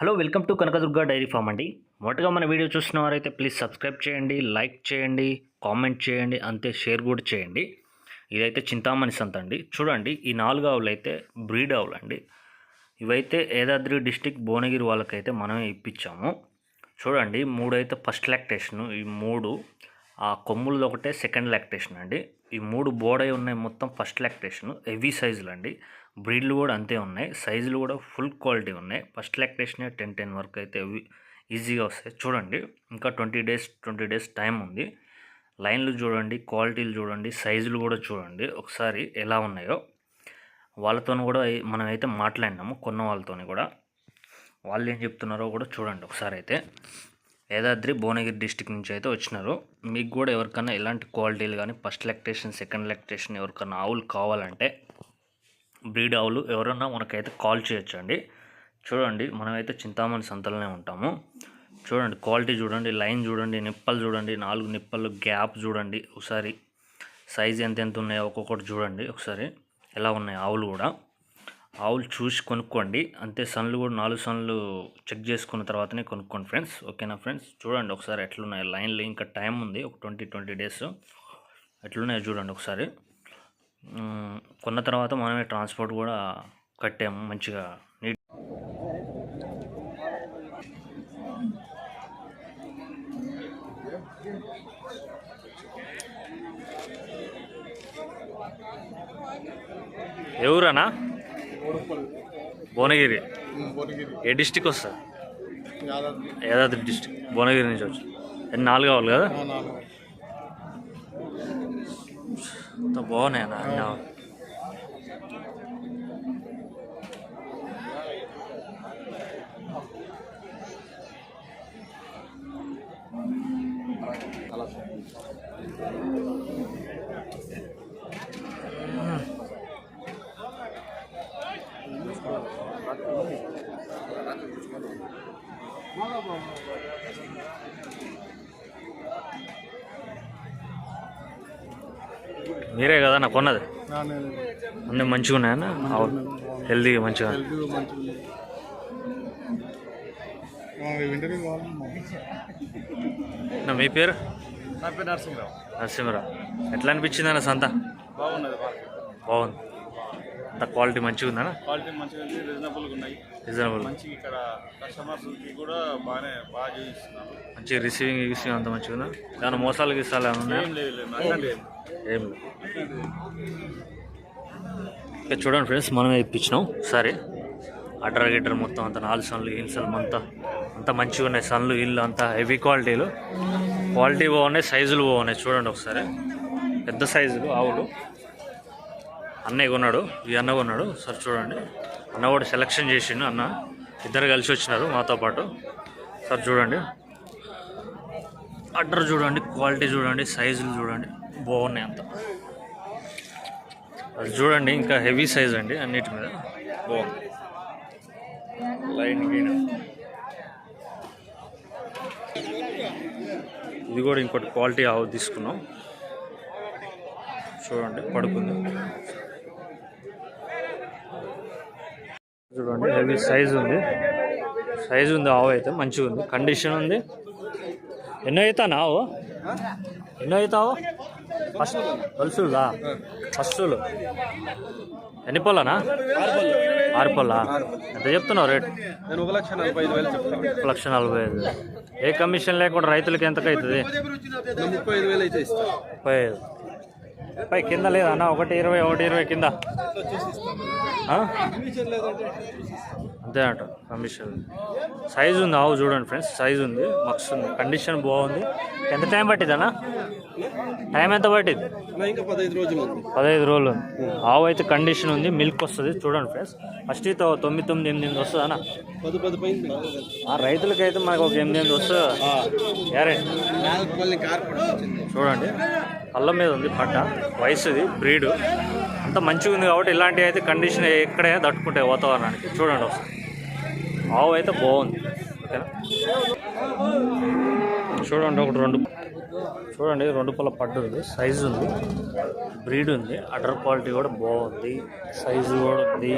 Hello welcome to Kanakadurga dairy farm అండి. మొదటగా మన వీడియో చూస్తున్న వారైతే ప్లీజ్ సబ్స్క్రైబ్ చేయండి లైక్ చేయండి కామెంట్ చేయండి అంతే షేర్ కూడా చేయండి. ఇదైతే చింతామణి సంత అండి. చూడండి ఈ నాలుగు ఆవులు అయితే బ్రీడ్ ఆవులు అండి ఇవైతే యాదాద్రి డిస్టిక్ భువనగిరి వాళ్ళకైతే మనమే ఇప్పించాము. చూడండి మూడు అయితే ఫస్ట్ లాక్టేషన్ ఈ మూడు ఆ కొమ్ములది ఒకటే సెకండ్ లాక్టేషన్ అండి. ఈ మూడు బోడై ఉన్నాయి మొత్తం ఫస్ట్ లాక్టేషన్ హెవీ సైజులు అండి బ్రీడ్లు కూడా అంతే ఉన్నాయి. సైజులు కూడా ఫుల్ క్వాలిటీ ఉన్నాయి. ఫస్ట్ లాక్టేషన్ టెన్ టెన్ వరకు అయితే ఈజీగా వస్తాయి. చూడండి ఇంకా twenty days twenty days time ఉంది. లైన్లు చూడండి క్వాలిటీలు చూడండి సైజులు కూడా చూడండి. ఒకసారి ఎలా ఉన్నాయో వాళ్ళతో కూడా మనం అయితే మాట్లాడినాము కొన్న వాళ్ళతోని కూడా. వాళ్ళు ఏం చెప్తున్నారో కూడా చూడండి ఒకసారి అయితే. యాదాద్రి భువనగిరి డిస్టిక్ నుంచి అయితే వచ్చినారు. మీకు కూడా ఎవరికైనా ఎలాంటి క్వాలిటీలు కానీ ఫస్ట్ లెక్టేషన్ సెకండ్ లెక్టేషన్ ఎవరికైనా ఆవులు కావాలంటే బ్రీడ్ ఆవులు ఎవరన్నా మనకైతే కాల్ చేయొచ్చండి. చూడండి మనమైతే చింతామణి సంతలోనే ఉంటాము. చూడండి క్వాలిటీ చూడండి లైన్ చూడండి నిప్పలు చూడండి నాలుగు నిప్పలు గ్యాప్ చూడండి ఒకసారి సైజ్ ఎంత ఎంత ఉన్నాయో ఒక్కొక్కటి చూడండి ఒకసారి ఎలా ఉన్నాయి ఆవులు కూడా. ఆవులు చూసి కొనుక్కోండి. అంతే సన్లు కూడా నాలుగు సన్లు చెక్ చేసుకున్న తర్వాతనే కొనుక్కోండి ఫ్రెండ్స్. ఓకేనా ఫ్రెండ్స్? చూడండి ఒకసారి ఎట్లున్నాయి లైన్లు. ఇంకా టైం ఉంది ఒక ట్వంటీ ట్వంటీ డేస్. ఎట్లున్నాయో చూడండి ఒకసారి. కొన్న తర్వాత మనమే ట్రాన్స్పోర్ట్ కూడా కట్టాము మంచిగా నీట్. ఎవరన్నా భువనగిరి భువనగిరి. ఏ డిస్టిక్ వస్తుంది యాదాద్రి డిస్టిక్. భువనగిరి నుంచి వచ్చి. ఎన్ని నాలుగు కావాలి కదా? ตัวบอเนี่ยนะเนาะมาแล้ว మీరే కదా నా కొన్నది? అన్నీ మంచిగా ఉన్నాయన్న అవును. హెల్దీగా మంచిగా. మంచిగా నా మీ పేరు? నా పేరు నరసింహరావు. నరసింహరావు. ఎట్లా అనిపించింది అన్న సంత? బాగున్నది బాగుంది. అంత క్వాలిటీ మంచిగా ఉందన్న క్వాలిటీ మంచిగా ఉంది రీజనబుల్గా ఉన్నాయి. రీజనబుల్. మంచిగా ఇక్కడ కస్టమర్స్కి కూడా బాగానే బాగా చూపిస్తున్నారు మంచి రిసీవింగ్ గిసీవింగ్ అంత మంచిగా ఉందా ఏమైనా మోసాలు గీసాలు ఏమైనా ఉన్నాయా? ఏం? ఇక చూడండి ఫ్రెండ్స్ మనమే ఇప్పించినాం. సరే. అటర్ గిటర్ మొత్తం అంత నాలుగు సన్లు ఇన్సల్ అంతా అంత మంచిగా ఉన్నాయి. సన్లు ఇల్లు అంతా హెవీ క్వాలిటీలు క్వాలిటీ బాగున్నాయి సైజులు బాగున్నాయి. చూడండి ఒకసారి. పెద్ద సైజులు ఆవులు. అన్నయ్య కొన్నాడు ఈ అన్న కొన్నాడు. సరే చూడండి. అన్న కూడా సెలెక్షన్ చేసిండు అన్న. ఇద్దరు కలిసి వచ్చినారు మాతో పాటు. సార్ చూడండి. అడ్డర్ చూడండి క్వాలిటీ చూడండి సైజులు చూడండి. బాగున్నాయి అంత. అది చూడండి ఇంకా హెవీ సైజ్ అండి అన్నిటి మీద. బాగుంది. లైన్ గీన్ ఇది కూడా ఇంకోటి క్వాలిటీ ఆవు తీసుకున్నాం. చూడండి పడుకుంది. చూడండి హెవీ సైజ్ ఉంది. సైజ్ ఉంది ఆవు అయితే మంచిగా ఉంది. కండిషన్ ఉంది. ఎన్నో అవుతానా ఆవు? ఎన్నో అవుతావు? ఫస్ట్ పలుసులా ఫస్టులు ఎన్ని పొలనా? ఆరు పొలా. ఎంత చెప్తున్నావు రేట్? నేను ఒక లక్ష నలభై ఐదు వేలు చెప్తాను. ఒక లక్ష నలభై ఐదు ఏ కమిషన్ లేకుండా రైతులకి ఎంతకు అవుతుంది ముప్పై ఐదు వేలు అయితే ఇస్తాను ముప్పై ఐదు. పై కింద లేదా అన్న? ఒకటి ఇరవై ఒకటి ఇరవై కింద? అంతే అంట కమిషన్ సైజు ఉంది ఆవు చూడండి ఫ్రెండ్స్ సైజు ఉంది మక్స్ ఉంది. కండిషన్ బాగుంది. ఎంత టైం పట్టింది అన్న? టైం ఎంత పట్టింది పదహైదు రోజులు ఉంది. ఆవు అయితే కండిషన్ ఉంది మిల్క్ వస్తుంది. చూడండి ఫ్రెండ్స్ ఫస్ట్ అయితే తొమ్మిది తొమ్మిది ఎనిమిది ఎనిమిది వస్తుంది అన్న? రైతులకైతే మనకు ఒక ఎనిమిది ఎనిమిది వస్తుంది? గ్యారెంటీ. చూడండి. అల్లం మీద ఉంది పట్ట. వయసుది బ్రీడ్. అంత మంచిగా ఉంది కాబట్టి ఇలాంటివి అయితే కండిషన్ ఎక్కడైనా తట్టుకుంటాయి వాతావరణానికి. చూడండి ఒకసారి. ఆవు అయితే బాగుంది. ఓకేనా? చూడండి ఒకటి రెండు చూడండి రెండు పళ్ళ పడ్డు ఉంది. సైజు ఉంది. బ్రీడ్ ఉంది. అడర్ క్వాలిటీ కూడా బాగుంది. సైజు కూడా ఉంది.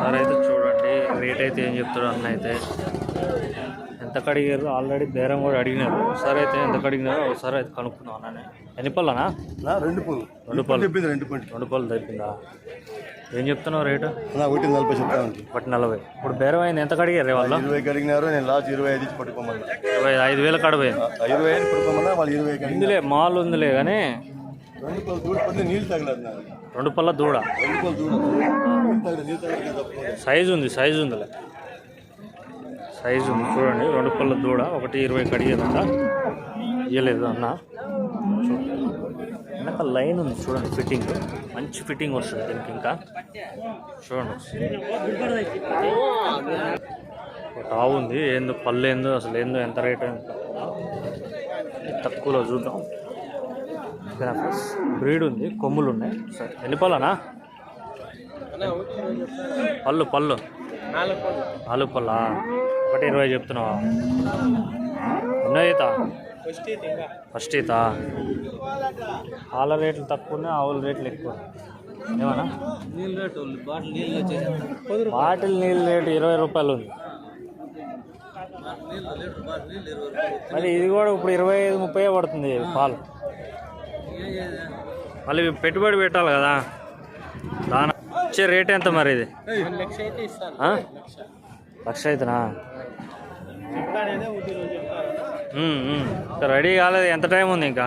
సరే అయితే చూడండి. రేట్ అయితే ఏం చెప్తాడు అన్న అయితే. ఎంత కడిగారు? ఆల్రెడీ బేరం కూడా అడిగినారు. సరే అయితే ఎంత కడిగినారో ఒకసారి అయితే కనుక్కుందాం అన్ననే. ఎన్ని పళ్ళనా? రెండు పళ్ళు. రెండు పళ్ళు చెప్పింది రెండు పళ్ళు. రెండు పళ్ళు తగ్గిందా ఏం చెప్తున్నావు రేటు? ఒకటి నలభై చెప్తాను ఒకటి నలభై. ఇప్పుడు బేరం అయింది ఎంత కడిగారు వాళ్ళు? ఇరవై కడిగినారు నేను లాస్ట్ ఇరవై ఐదు ఇచ్చి పట్టుకోమన్నా. ఇరవై ఐదు వేల ఆ, ఇరవై ఐదు పట్టుకోమన్నా వాళ్ళు ఇరవై ఇందులే మాల్ ఉందిలే కానీ రెండు పళ్ళు దూడ పడితే నీళ్ళు తగలదు రెండు పళ్ళ దూడ. రెండు పళ్ళు దూడ. సైజు ఉంది సైజు ఉందిలే. సైజు ఉంది చూడండి రెండు పళ్ళ దూడ ఒకటి ఇరవై కడిగేదంట ఇయ్యలేదు అన్న. వెనక లైన్ ఉంది చూడండి ఫిట్టింగ్. మంచి ఫిట్టింగ్ వస్తుంది దీనికి ఇంకా. చూడండి ఒక ఆవు ఉంది. ఏందో పళ్ళు ఏందో అసలు ఏందో ఎంత రేట్ తక్కువలో చూద్దాం. బ్రీడ్ ఉంది కొమ్ములు ఉన్నాయి. సరే ఎన్ని పళ్ళనా? పళ్ళు పళ్ళు. నాలుగు పళ్ళా? ఒకటి ఇరవై చెప్తున్నావా? ఎన్నో ఈత ఫస్ట్ ఈత పాల రేట్లు తక్కువ ఉన్నాయి ఆవుల రేట్లు ఎక్కువ. ఏమన్నా? బాటిల్ నీళ్ళ రేటు ఇరవై రూపాయలు ఉంది. మరి ఇది కూడా ఇప్పుడు ఇరవై ఐదు ముప్పై పడుతుంది పాలు. మళ్ళీ పెట్టుబడి పెట్టాలి కదా. దాని వచ్చే రేట్ ఎంత మరి ఇది? లక్ష అవుతున్నా? రెడీ కాలేదు. ఎంత టైం ఉంది ఇంకా?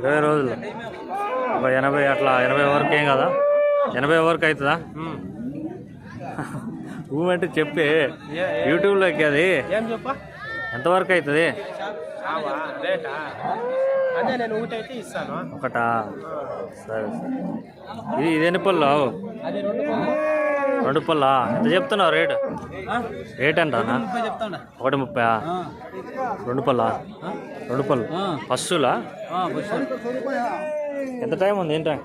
ఇరవై రోజులు. ఒక ఎనభై అట్లా ఎనభై వరకు ఏం కదా? ఎనభై వరకు అవుతుందా? ఊమంటే చెప్పి. యూట్యూబ్లోకి అది. ఎంతవరకు అవుతుంది? ఒకటి? సరే సరే. ఇది ఇది ఎన్ని పళ్ళు. రెండు పళ్ళు. ఎంత చెప్తున్నావు రేటు? రేట్ చెప్తాడా. ఒకటి ముప్పై రెండు పళ్ళా? రెండు పళ్ళు? ఫస్టులా ఎంత టైం ఉంది ఉంది.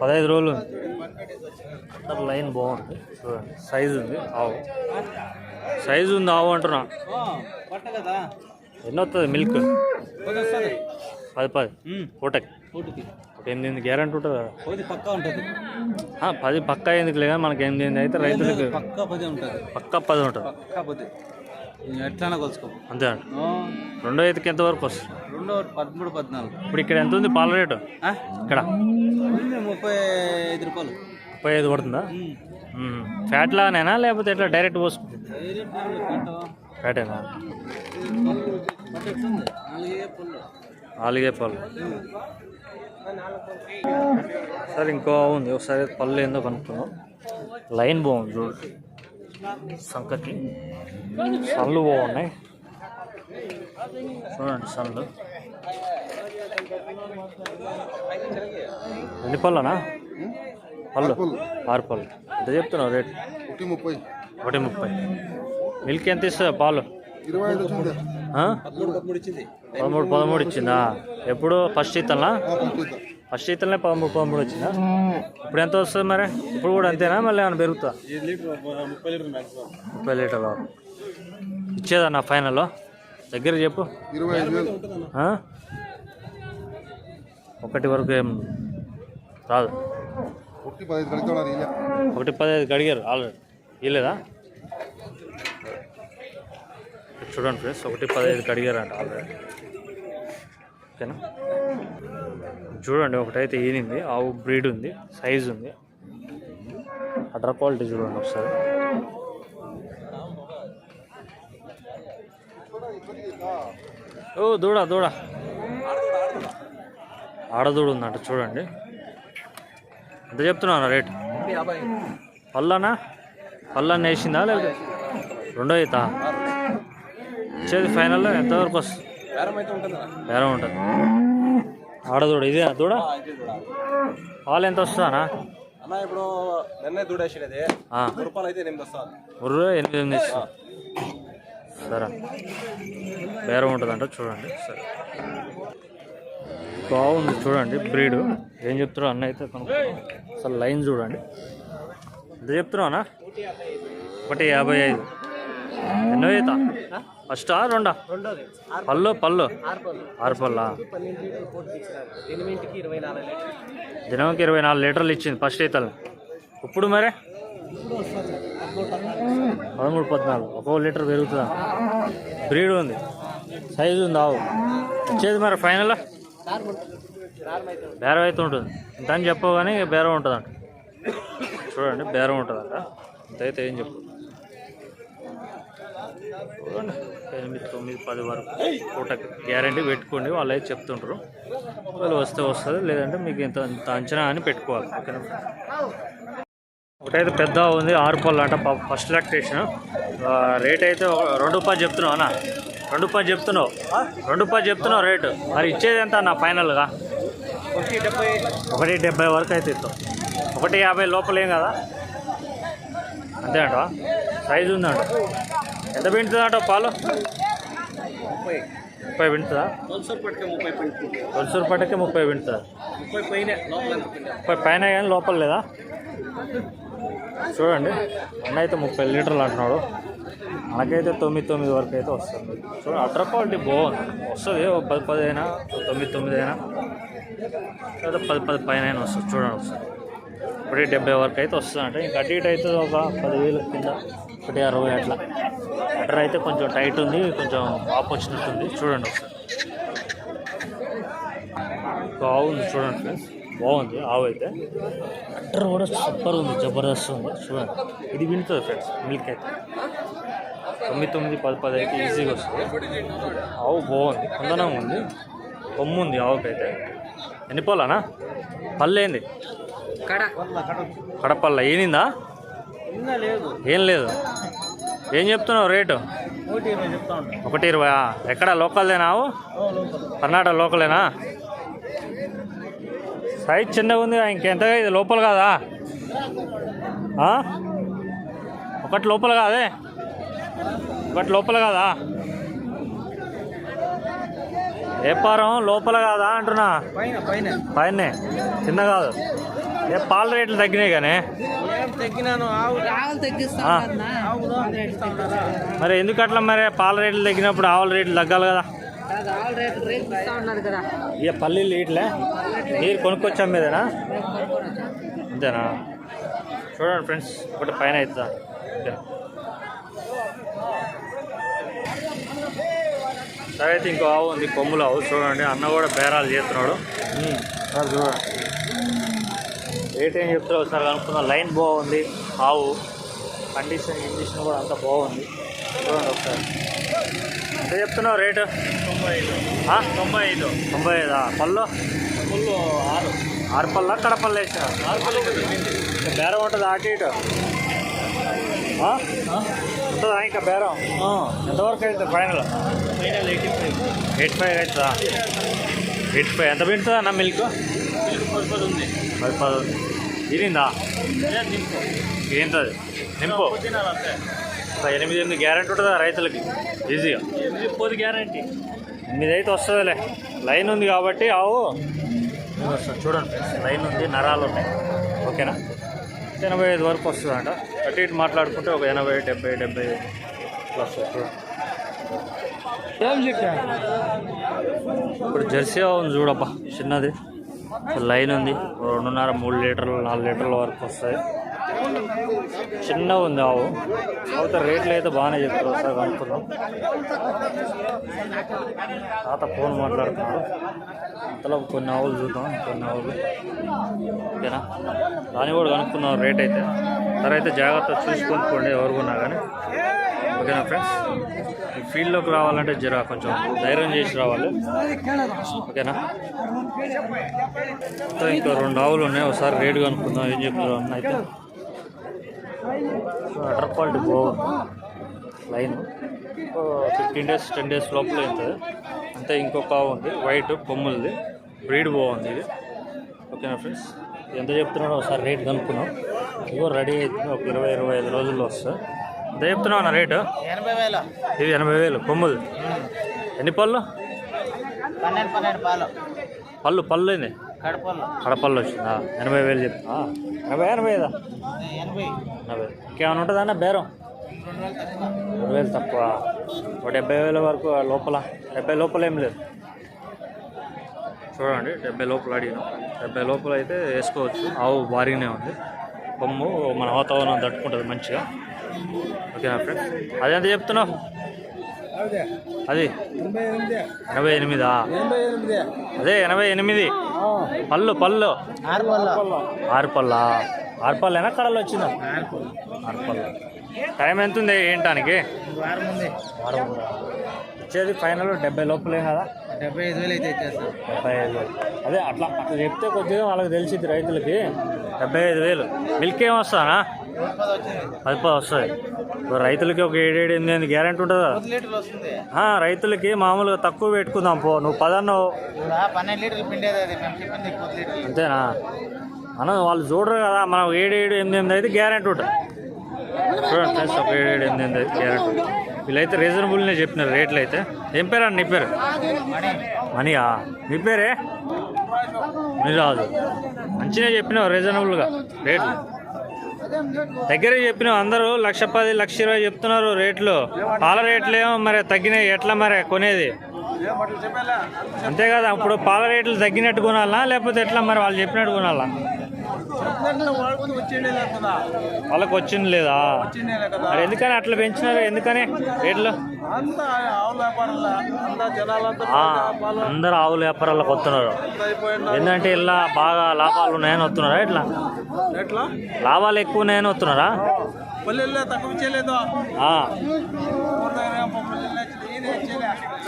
పదహైదు రోజులు లైన్ బాగుంది. చూడండి సైజు ఉంది. ఆవు. సైజు ఉంది ఆవు అంటున్నా. ఓ, పట్ట కదా? ఎన్ని వస్తుంది. మిల్క్ పది. పది పూటకి. ఎనిమిది గ్యారంటీ ఉంటుంది? కదా పక్కా ఉంటుంది. పది పక్కా ఎందుకు లేదా మనకి ఎనిమిది అయితే రైతులకి పక్కా పది ఉంటుంది. పక్కా పది ఉంటుంది. పక్కా పది. కొలుసుకో అంతే రెండో ఐదుకి ఎంత వరకు వస్తుంది? రెండో పదమూడు పద్నాలుగు. ఇప్పుడు ఇక్కడ ఎంత ఉంది పాల రేటు? ఇక్కడ. ముప్పై ఐదు రూపాయలు. ముప్పై ఐదు పడుతుందా? మ్మ్. ఫ్యాట్ లానేనా లేకపోతే ఎట్లా డైరెక్ట్ పోసుకుంటుంది? ఫ్యాటేనా? నాలుగే పళ్ళు. సరే ఇంకో ఉంది. ఒకసారి పళ్ళు ఏందో కనుక్కుందాం. లైన్ బాగుంది చూడు. సంకకి. సన్లు బాగున్నాయి. చూడండి సన్లు. ఎన్ని పళ్ళనా? పళ్ళు. ఆరు పళ్ళు. ఎంత చెప్తున్నావు రేట్? ఒకటి ముప్పై. ఒకటి ముప్పై. మిల్క్ ఎంత ఇస్తుంది? పాలు? ఇరవై? పదమూడు పదమూడు ఇచ్చింది ఇచ్చిందా? ఎప్పుడు? ఫస్ట్ పంపిద్దాం. ఫస్ట్ ఇతలనే పదమూడు పదమూడు వచ్చిందా? ఇప్పుడు ఎంత వస్తుంది మరి? ఇప్పుడు కూడా అంతేనా? మళ్ళీ ఏమైనా పెరుగుతా ముప్పై లీటర్లు. ఇచ్చేదన్నా ఫైనల్ దగ్గర చెప్పు? ఒకటి వరకు ఏం రాదు. ఒకటి పదహైదు పదహైదు గడిగారు ఆల్రెడీ. ఇలేదా చూడండి ఫ్రెండ్స్ ఒకటి పదహైదు కడిగారంట ఆల్రెడీ ఓకేనా? చూడండి ఒకటైతే ఈనింది ఆవు బ్రీడ్ ఉంది సైజ్ ఉంది. అడ్ర క్వాలిటీ చూడండి ఒకసారి. ఓ దూడ దూడ. ఆడదూడ ఉందంట చూడండి. ఎంత చెప్తున్నాను రేట్? పళ్ళనా? పళ్ళని వేసిందా లేదా? రెండో అవుతా ఇచ్చేది ఫైనల్లో ఎంతవరకు వస్తుంది? బేరం ఉంటుందా. ఆడదూడ ఇదే దూడ పాలు ఎంత వస్తుందనా అన్న ఇప్పుడు నిన్నే రూపాయలు అయితే ఎనిమిది వస్తుంది. ఎనిమిది ఎనిమిది. ఇస్తా సరే. వేరే ఉంటుందంట చూడండి. సరే. బాగుంది చూడండి బ్రీడ్ ఏం చెప్తారో అన్న అయితే. అసలు లైన్ చూడండి. ఎంత చెప్తున్నావునా ఒకటి యాభై ఐదు. ఎన్నో అవుతా ఫస్టా రెండా? రెండోది. పళ్ళు పళ్ళు. ఆరు పళ్ళు? ఎనిమిదింటికి ఇరవై నాలుగు లీటర్లు. దినంకి ఇరవై నాలుగు లీటర్లు ఇచ్చింది ఫస్ట్ ఈతలు. ఇప్పుడు మరి? పదమూడు పద్నాలుగు. ఒక్కో లీటర్ పెరుగుతుందా? బ్రీడ్ ఉంది. సైజు ఉంది ఆవు. వచ్చేది మరి ఫైనల్? బేరం అయితే ఉంటుంది. ఇంత అని చెప్పవు కానీ బేరం ఉంటుందంట. చూడండి బేరం ఉంటుందంట. ఇంతైతే ఏం చెప్పు ఎనిమిది తొమ్మిది పది వరకు పూటకి గ్యారంటీ పెట్టుకోండి వాళ్ళు అయితే చెప్తుంటారు. వాళ్ళు వస్తే వస్తుంది లేదంటే మీకు ఇంత ఇంత అంచనా అని పెట్టుకోవాలి ఓకేనా? ఒకటైతే పెద్ద ఉంది ఆరు పళ్ళు అంట ఫస్ట్ లాక్టేషన్. రేట్ అయితే రెండు రూపాయలు చెప్తున్నావు అన్న. రెండు రూపాయలు చెప్తున్నావు. రెండు రూపాయలు చెప్తున్నావు రేటు. మరి ఇచ్చేది ఎంత అన్న ఫైనల్గా? ఒకటి డెబ్బై ఒకటి డెబ్బై వరకు అయితే ఇస్తాం. ఒకటి యాభై లోపలేం కదా? అంతే అంట సైజు ఉందంట. ఎంత పిండుతుందంట పాలు? ముప్పై. పిండుతుందా తొలసూరు పట్టుకే ముప్పై పిండుతుందా ముప్పై పైన కానీ లోపల లేదా? చూడండి. అన్న అయితే ముప్పై లీటర్లు అంటున్నాడు. మనకైతే తొమ్మిది తొమ్మిది వరకు అయితే వస్తుంది. చూడండి అటర్ క్వాలిటీ బాగుంది వస్తుంది. ఓ పది పది అయినా తొమ్మిది తొమ్మిది అయినా. లేదా పది పది పైన అయినా వస్తుంది. చూడండి ఒకసారి. ఒకటి డెబ్బై వరకు అయితే వస్తుంది అంటే ఇంకా అటు ఇటు అయితే ఒక పదివేలు కింద ఒకటి అరవై అట్లా. అటర్ అయితే కొంచెం టైట్ ఉంది కొంచెం ఆపు వచ్చినట్టుంది. చూడండి ఒకసారి. ఉంది చూడండి ఫ్రెండ్స్. బాగుంది ఆవు అయితే. అట్టర్ కూడా సూపర్ ఉంది జబర్దస్త్ ఉంది. చూడండి. ఇది వింటుంది ఫ్రెండ్స్ మిల్క్ అయితే. తొమ్మిది తొమ్మిది పది పది అయితే ఈజీగా వస్తుంది. ఆవు బాగుంది కొందనం ఉంది. కొమ్ము ఉంది ఆవుకైతే. ఎన్ని పళ్ళనా పళ్ళు ఏంది? కడ. కడపల్ల. ఏనిందా? ఏం లేదు. ఏం చెప్తున్నావు రేటు? ఒకటి ఇరవై ఎక్కడ? లోకల్దేనా ఆవు కర్ణాటక లోకలేనా? సైజ్ చిన్నగా ఉంది ఇంకెంతగా ఇది లోపల కాదా? ఒకటి లోపల కాదే? ఒకటి లోపల కాదా? వ్యాపారం లోపల కాదా అంటున్నా? పైన పైన. పైనే. చిన్న కాదు. ఏ పాల రేట్లు తగ్గినాయి కానీ. మరి ఎందుకు అట్లా మరి పాల రేట్లు తగ్గినప్పుడు ఆవుల రేట్లు తగ్గాలి కదా? ఇక పల్లీలు ఇట్లే. నీరు కొనుక్కొచ్చాం మీదేనా? అంతేనా? చూడండి ఫ్రెండ్స్ ఒకటి పైన అవుతుందా. సరే అయితే ఇంకో ఆవు ఉంది కొమ్ములు ఆవు. చూడండి అన్న కూడా బేరాలు చేస్తున్నాడు. చూడండి. రేట్ ఏం చెప్తారో ఒకసారి కనుక్కుందాం. లైన్ బాగుంది ఆవు కండిషన్ కండిషన్ కూడా అంత బాగుంది. చూడండి ఒకసారి. ఎంత చెప్తున్నావు రేటు తొంభై ఐదు? తొంభై ఐదు. తొంభై ఐదా పళ్ళు? ఫుల్ ఆరు ఆరు పళ్ళ వేసిన? ఆరు పళ్ళు తగ్గింది బేరం ఉంటుంది అటు ఇటు? ఉంటుందా ఇంకా బేరం? ఎంతవరకు అవుతుంది final final eighty five eight five అవుతుందా? Eight five. ఎంత పెడుతుందా నా మిల్క్ పది పది ఉంది. పది పది ఇరిందా నింపు ఏంటది నింపు. ఒక ఎనిమిది ఎనిమిది గ్యారెంటీ ఉంటుందా రైతులకి. ఈజీగా ఎనిమిది పది గ్యారంటీ ఎనిమిది అయితే వస్తుందిలే. లైన్ ఉంది కాబట్టి ఆవు. చూడండి ఫ్రెండ్స్ లైన్ ఉంది నరాలు ఉన్నాయి. ఓకేనా? ఎనభై ఐదు వరకు వస్తుందంట. అటు ఇటు మాట్లాడుకుంటే ఒక ఎనభై డెబ్బై డెబ్బై చూడండి ఏం చెప్పా ఇప్పుడు జెర్సీ ఆవు ఉంది చూడబ్బా చిన్నది. లైన్ ఉంది. రెండున్నర మూడు లీటర్లు నాలుగు లీటర్ల వరకు వస్తాయి. చిన్న ఉంది ఆవు. అయితే రేట్లు అయితే బాగానే చెప్తారు సార్ అనుకున్నాం తాత ఫోన్ మాట్లాడుతున్నాడు అంతలో కొన్ని ఆవులు చూద్దాం కొన్ని ఆవులు. ఓకేనా? దాన్ని కూడా కనుక్కున్నాం రేట్ అయితే. సరే అయితే జాగ్రత్త చూసుకొనుకోండి ఎవరు కొన్నా కానీ. ఓకేనా ఫ్రెండ్స్? ఫీల్డ్లోకి రావాలంటే జరా కొంచెం ధైర్యం చేసి రావాలి. ఓకేనా? మొత్తం ఇంకా రెండు ఆవులు ఉన్నాయి. ఒకసారి రేటు కనుక్కుందాం. ఏం చెప్తారు అన్న అయితే? వాటర్ క్వాలిటీ బాగుంది line. Fifteen days ten days లోపల అవుతుంది అంతే ఇంకొక ఆవు ఉంది. వైట్ కొమ్ములది. బ్రీడ్ బాగుంది ఇది. ఓకేనా ఫ్రెండ్స్? ఎంత చెప్తున్నాడో ఒకసారి రేట్ కనుక్కున్నాం ఇగో రెడీ అవుతుంది ఒక ఇరవై ఇరవై ఐదు రోజుల్లో వస్తుంది. చెప్తున్నావు అన్న రేటు? ఎనభై వేల. ఇది ఎనభై వేలు. కొమ్ములు? ఎన్ని పళ్ళు? పన్నెండు పన్నెండు పాలు. పళ్ళు పళ్ళు ఏంది? కడపల్లో కడపళ్ళు వచ్చిందా? ఎనభై వేలు చెప్తా ఎనభై ఎనభై ఐదా? ఎనభై. ఎనభై. ఇంకేమైనా ఉంటుందా అన్న బేరం? రెండు వేలు తక్కువ. ఒక డెబ్బై వేల వరకు లోపల. డెబ్బై లోపల ఏం లేదు. చూడండి డెబ్బై లోపల అడిగినాం. డెబ్బై లోపల అయితే వేసుకోవచ్చు. ఆవు భారీగానే ఉంది. కొమ్ము మన వాతావరణం తట్టుకుంటుంది మంచిగా. ఓకేనా ఫ్రెండ్స్ అది ఎంత చెప్తున్నావు? అది. ఎనభై ఎనిమిదా. అదే ఎనభై ఎనిమిది. పళ్ళు పళ్ళు. ఆరు పళ్ళ. ఆరు పళ్ళేనా కడలు వచ్చిందా? ఆరు పళ్ళ. టైం ఎంత ఉంది ఏంటానికి? వచ్చేది ఫైనల్ డెబ్బై లోపలే కదా? డెబ్బై ఐదు వేలు అయితే డెబ్బై ఐదు వేలు. అదే అట్లా అట్లా చెప్తే కొద్దిగా వాళ్ళకి తెలిసింది రైతులకి. డెబ్బై ఐదు వేలు. మిల్క్ ఏం వస్తానా పది పది ఇప్పుడు రైతులకి ఒక ఏడేడు ఎనిమిది ఎనిమిది గ్యారెంటీ ఉంటుంది? రైతులకి మామూలుగా తక్కువ పెట్టుకుందాం పో. నువ్వు పదన్నావు. అంతేనా? మనం వాళ్ళు చూడరు కదా మనం ఏడు ఏడు ఎనిమిది ఎనిమిది అయితే గ్యారెంటీ ఉంటుంది. చూడండి ఫ్రెండ్స్ ఒక ఏడు ఏడు ఎనిమిది ఎనిమిది అయితే గ్యారెంటీ ఉంటుంది. వీళ్ళైతే రీజనబుల్నే చెప్పినారు రేట్లు అయితే. ఏం పేరు అన్న నీ పేరు? మనీయా నీ పేరే? నీ రాదు మంచిగా చెప్పినావు రీజనబుల్గా. రేట్లు. దగ్గర చెప్పిన అందరూ లక్ష పది లక్ష ఇరవై చెప్తున్నారు రేట్లు. పాల రేట్లు ఏమో మరి తగ్గినాయి. ఎట్లా మరి కొనేది? అంతే కదా ఇప్పుడు పాల రేట్లు తగ్గినట్టు కొనాలా లేకపోతే ఎట్లా మరి వాళ్ళు చెప్పినట్టు కొనాలా? వాళ్ళకి వచ్చింది లేదా? మరి ఎందుకని అట్లా పెంచినారు? ఎందుకని? రేట్లు? అందరూ ఆవుల వ్యాపారాలకు వస్తున్నారు. ఏంటంటే ఇలా బాగా లాభాలు ఉన్నాయని వస్తున్నారా ఎట్లా? లాభాలు ఎక్కువ ఉన్నాయని వస్తున్నారా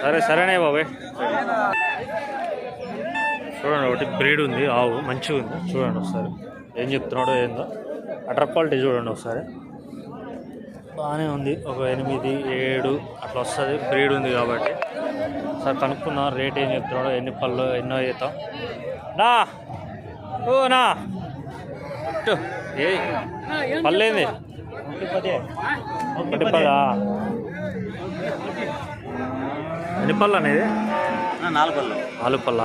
సరే సరేనే బాబాయ్. చూడండి ఒకటి బ్రీడ్ ఉంది ఆవు మంచిగా ఉంది చూడండి ఒకసారి. ఏం చెప్తున్నాడో ఏందో. అటర్ క్వాలిటీ చూడండి ఒకసారి. బాగానే ఉంది. ఒక ఎనిమిది ఏడు అట్లా వస్తుంది. బ్రీడ్ ఉంది కాబట్టి. సార్ కనుక్కున్నా రేట్ ఏం చెప్తున్నాడో ఎన్ని పళ్ళు ఎన్నో అవుతాం నా! ఓ నా. ఏ పళ్ళేంది? ఒకటి పదా ఎన్ని పళ్ళు అనేది నాలుగు పళ్ళు. నాలుగు పళ్ళ?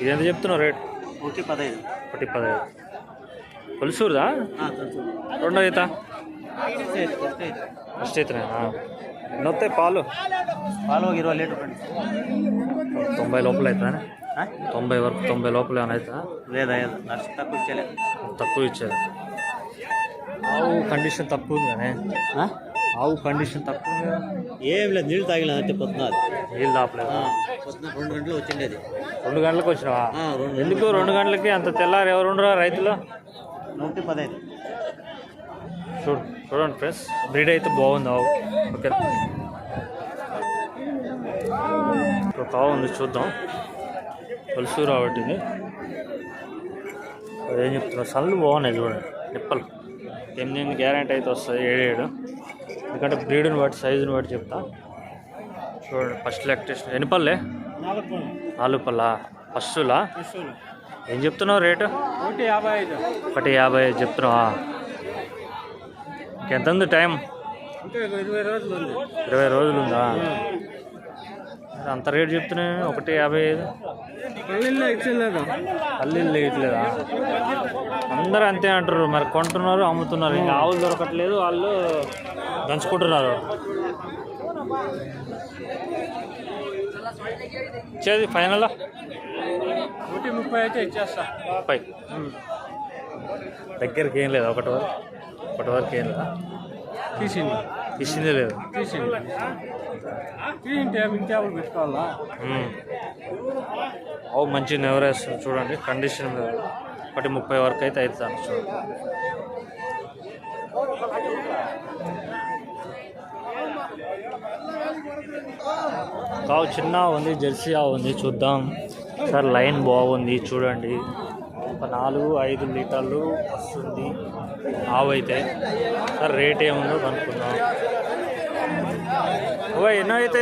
ఇది ఎంత చెప్తున్నావు రేట్? ఒకటి పదహైదు. ఒకటి పదహైదు. కొలుసూరుదా రెండో ఈత? ఫస్ట్ ఈతనే ఎన్ని వస్తాయి పాలు? పాలు ఒక ఇరవై లీటర్ తొంభై లోపల అవుతుందా తొంభై వరకు తొంభై లోపల ఏమైనా అవుతుందా? లేదా నర్సు తక్కువ ఇచ్చలే. తక్కువ ఇచ్చేది ఆవు కండిషన్ తక్కువ ఉంది కానీ ఆవు కండిషన్ తక్కువ ఏం లేదు నీళ్ళు తాగిలేదు అంటే పొద్దున నీళ్ళు దాపలేదు పొద్దున రెండు గంటలు వచ్చిండేది. రెండు గంటలకు వచ్చినావా? ఎందుకు రెండు గంటలకి? అంత తెల్లారు ఎవరు ఉండరా రైతులు? ఒకటి పదహైదు చూడు చూడండి ఫ్రెండ్స్ బ్రీడ్ అయితే బాగుంది ఆవు. ఓకే. ఒక ఆవు ఉంది చూద్దాం. పులుసు రాబట్టింది అదేం చెప్తున్నా సన్లు బాగున్నాయి చూడండి నిప్పలు. ఎనిమిది గ్యారెంటీ అయితే వస్తుంది ఏడు ఏడు. ఎందుకంటే బ్రీడ్ని బట్టి సైజుని బట్టి చెప్తా. చూడండి ఫస్ట్ లెక్టేషన్. ఎన్ని పళ్ళే? నాలుగు పళ్ళ. ఫస్టులా ఏం చెప్తున్నావు రేటు? ఒకటి యాభై ఐదు. ఒకటి యాభై ఐదు చెప్తున్నావా? ఇంకెంత ఉంది టైం ఇరవై రోజులు ఉంది. ఇరవై రోజులు ఉందా? అంత రేట్ చెప్తున్నా ఒకటి యాభై ఐదు? పల్లెల్లో ఇచ్చలేదు అందరూ అంతే అంటారు మరి కొంటున్నారు అమ్ముతున్నారు. ఇంకా ఆవులు దొరకట్లేదు వాళ్ళు దంచుకుంటున్నారు. ఇచ్చేది ఫైనల్? ఒకటి ముప్పై అయితే ఇచ్చేస్తా. పై దగ్గరికి ఏం లేదు ఒకటి వరకు. ఒకటి వరకు ఏం లేదా? తీసింది. ఇచ్చిందే లేదు. తీసింది. తీసింటే ఇంకేమో పెట్టుకోవాలా? మ్మ్. అవు మంచి నెవరేస్తుంది చూడండి కండిషన్ ఒకటి ముప్పై వరకు అయితే అవుతుంది చూడండి కావు చిన్న ఉంది జెర్సీ ఆవు ఉంది చూద్దాం. సార్ లైన్ బాగుంది చూడండి. ఒక నాలుగు ఐదు లీటర్లు వస్తుంది. ఆవు అయితే. సార్ రేట్ ఏముందో కనుక్కుందాం. ఓ ఎన్నో అయితే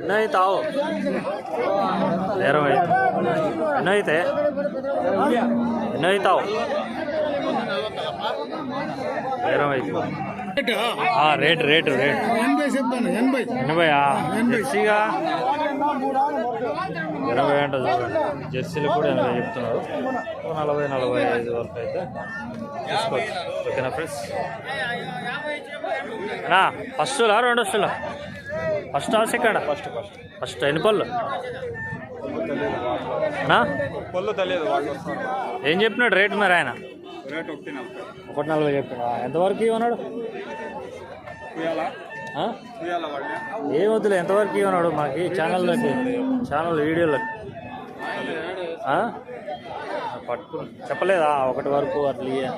ఎన్నో అయితే ఆవు? నేరం అయితే ఎన్నో అయితే ఎన్నో అవుతావు? అయితే రేటు రేటు రేటు ఎనభై చెప్తాను ఎనభై. ఎనభైయా జెర్సీగా? ఎనభై అంట చూడండి. జెర్సీలు కూడా ఎనభై చెప్తున్నారు. నలభై నలభై ఐదు వరకు అయితే తీసుకోవచ్చు. ఓకేనా ఫ్రెండ్స్? నా ఫస్టులా రెండు వస్తులా first second first first. First ఎన్ని పళ్ళు? ఏం చెప్పినాడు రేట్ మరి ఆయన? రేట్ ఒకటి నలభై. చెప్పినా? ఎంతవరకు ఇవ్వనాడు ఏం వద్దులే ఎంతవరకు ఇవ్వనాడు మాకు ఛానల్లోకి? ఛానల్ వీడియోలకి. ఆ? పట్టుకు. చెప్పలేదా? ఒకటి వరకు అట్లా.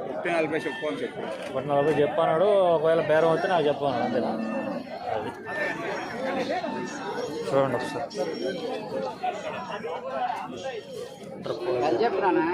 ఒకటి నలభై చెప్పు ఒకటి నలభై చెప్పన్నాడు ఒకవేళ బేరం వస్తే నాకు చెప్పాను అంతేనా? అది. చూడండి ఒకసారి. చెప్పరానా